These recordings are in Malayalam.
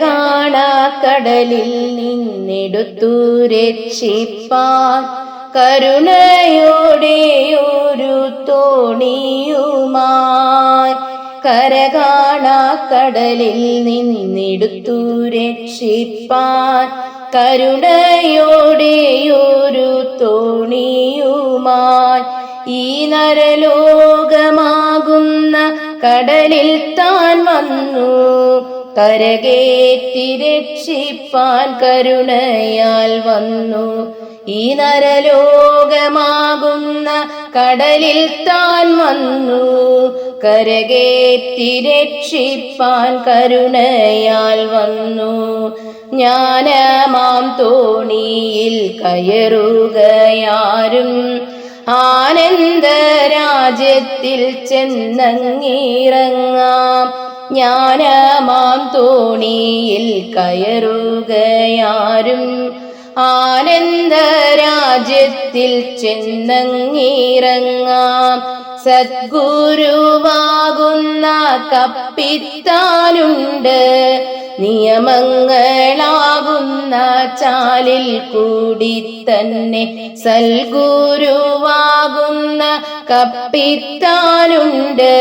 കാണാക്കടലിൽ നിന്നെടുത്തു രക്ഷിപ്പാൻ. കരുണയോടെ ഒരു തോണിയുമായി കരകാണാക്കടലിൽ നിന്നെടുത്തു രക്ഷിപ്പാൻ. കരുണയോടെ ഒരു തോണിയുമായി ഈ നരലോകമാകുന്ന കടലിൽ താൻ വന്നു കരകേറ്റി രക്ഷിപ്പാൻ കരുണയാൽ വന്നു. ഈ നരലോകമാകുന്ന കടലിൽ താൻ വന്നു. കരകേറ്റി രക്ഷിപ്പാൻ കരുണയാൽ വന്നു. ജ്ഞാനമാം തോണിയിൽ കയറുകയാരും. ആനന്ദരാജ്യത്തിൽ ചെന്നങ്ങിറങ്ങാം. ജ്ഞാനമാം തോണിയിൽ കയറുകയാരും. ആനന്ദരാജ്യത്തിൽ ചെന്നങ്ങിറങ്ങാം. സദ്ഗുരുവാകുന്ന കപ്പിത്താനുണ്ട്. നിയമങ്ങളാകുന്ന ചാലിൽ കൂടി തന്നെ സൽഗുരുവാകുന്ന കപ്പിത്താനുണ്ട്.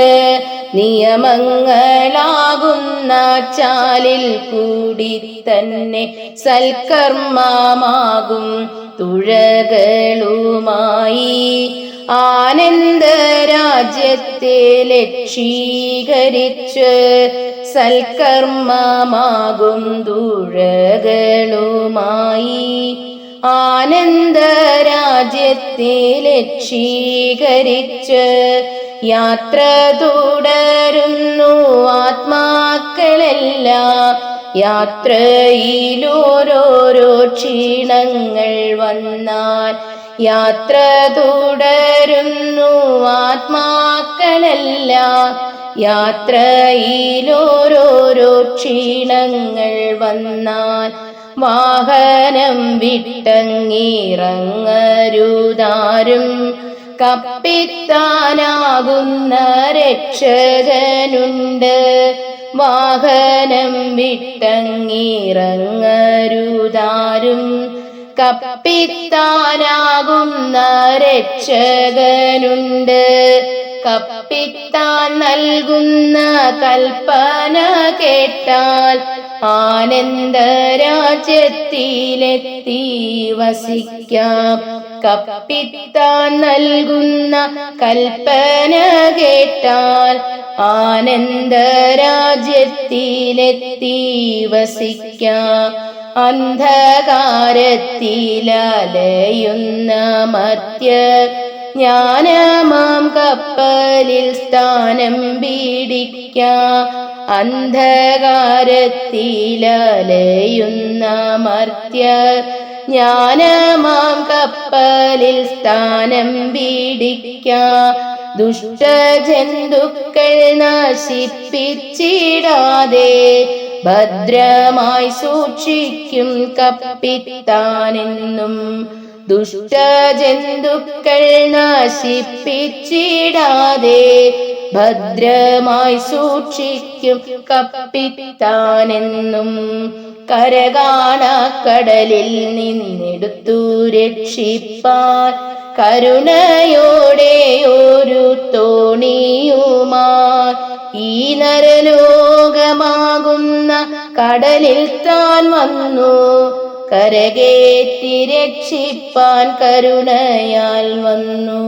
നിയമങ്ങളാകുന്ന ചാലിൽ കൂടി തന്നെ സൽക്കർമ്മമാകും തുഴകളുമായി. ആനന്ദ രാജ്യത്തെ ലക്ഷീകരിച്ച് സൽക്കർമ്മമാകും ദുഴകളുമായി ആനന്ദരാജ്യത്തെ ലക്ഷീകരിച്ച് യാത്ര തുടരുന്നു ആത്മാക്കളെല്ലാം. യാത്രയിലോരോരോ ക്ഷീണങ്ങൾ വന്നാൽ യാത്ര തുടരുന്നു ആത്മാക്കളെല്ലാം. യാത്രയിലോരോരോ ക്ഷീണങ്ങൾ വന്നാൽ വാഹനം വിട്ടങ്ങിറങ്ങരുതാരും. കപ്പിത്താനാകുന്ന രക്ഷകനുണ്ട്. വാഹനം വിട്ടങ്ങിറങ്ങരുതാരും. കപ്പിത്താനാകുന്ന രക്ഷകനുണ്ട്. കപ്പിത്താൻ നൽകുന്ന കൽപ്പന കേട്ടാൽ ആനന്ദ രാജ്യത്തിലെത്തി വസിക്കാം. കപ്പിത്താൻ നൽകുന്ന കൽപ്പന കേട്ടാൽ ആനന്ദ രാജ്യത്തിലെത്തി വസിക്കാം. അന്ധകാരത്തിലലയുന്ന മർത്യർ ജ്ഞാനമാം കപ്പലിൽ സ്ഥാനം പീഡിക്ക അന്ധകാരത്തിലലയുന്ന മർത്യർ ജ്ഞാനമാം കപ്പലിൽ സ്ഥാനം പീഡിക്ക ദുഷ്ടജന്തുക്കൾ നശിപ്പിച്ചിടാതെ ഭദ്രമായി സൂക്ഷിക്കും കപ്പിത്താനെന്നും ദുഷ്ടജന്തുക്കൾ നശിപ്പിച്ചിടാതെ ഭദ്രമായി സൂക്ഷിക്കും കപ്പിത്താനെന്നും കരകാണക്കടലിൽ നിന്നെടുത്തു രക്ഷിപ്പാൻ കരുണയോടെ ഒരു തോണിയുമാ ഈ നരലോകമാകുന്ന കടലിൽ താൻ വന്നു. കരകേറ്റി രക്ഷിപ്പാൻ കരുണയാൽ വന്നു.